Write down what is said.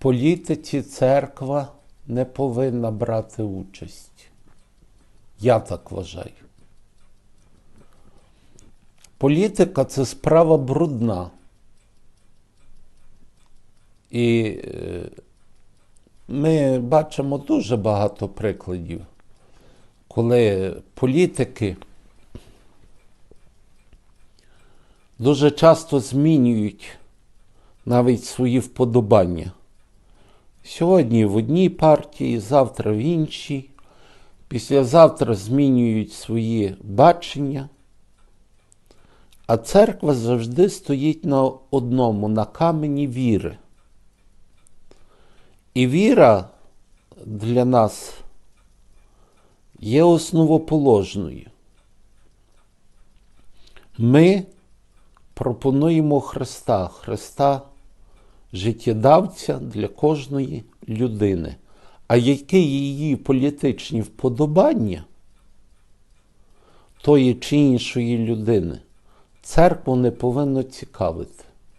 політиці церква не повинна брати участь. Я так вважаю. Політика це справа брудна. І е, ми бачимо дуже багато прикладів, коли політики дуже часто змінюють навіть свої вподобання. Сьогодні в одній партії, завтра в іншій, післязавтра змінюють свої бачення. А церква завжди стоїть на одному, на камені віри. І віра для нас є основоположною. Ми пропонуємо Христа, Христа життєдавця для кожної людини. А які її політичні вподобання тої чи іншої людини, церкву не повинно цікавити.